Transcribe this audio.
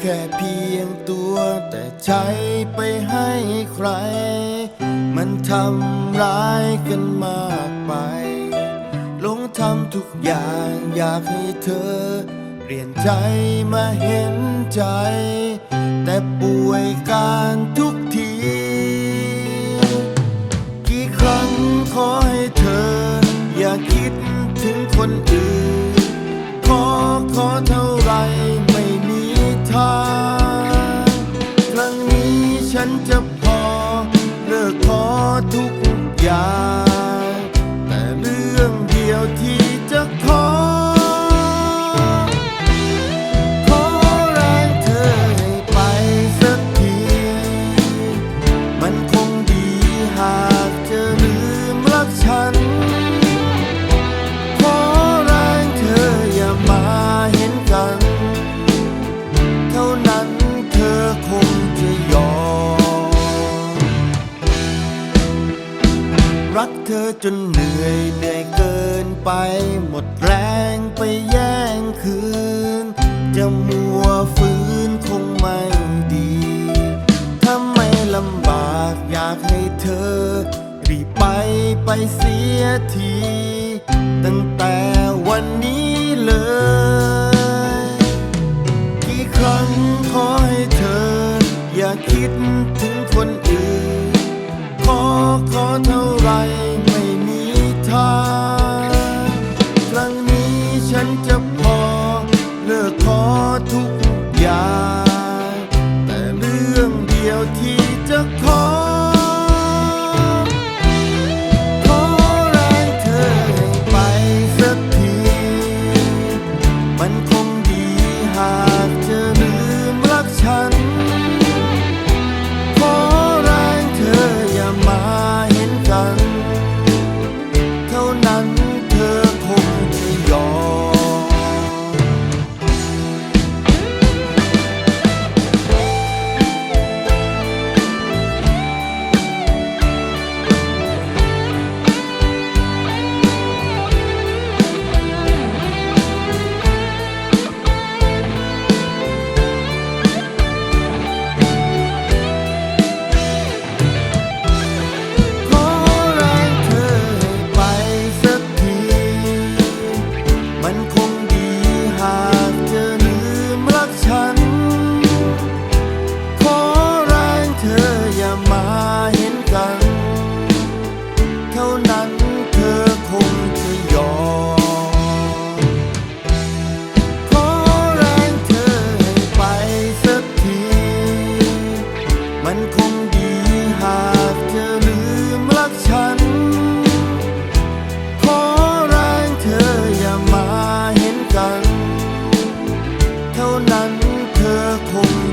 แค่เพียงตัวแต่ใจไปให้ใคร มันทำร้ายกันมากไป ลงทำทุกอย่างอยากให้เธอ เปลี่ยนใจมาเห็นใจ แต่ป่วยการทุกที กี่ครั้งขอให้เธอ อย่าคิดถึงคนอื่น ขอขอเท่าไร ฉันจะพอเลิกขอทุกอย่าง จนเหนื่อยเหนื่อยเกินไปหมดแรงไปแย่งคืน จะมัวฝืนคงไม่ดีถ้าไม่ลำบากอยากให้เธอ รีบไปไปเสียที ตั้งแต่วันนี้เลย กี่ครั้งขอให้เธอ อย่าคิดถึงคนอื่น ขอขอเท่าไร ฉันจะพอเลิกขอทุกอย่าง แต่เรื่องเดียวที่จะขอ 的空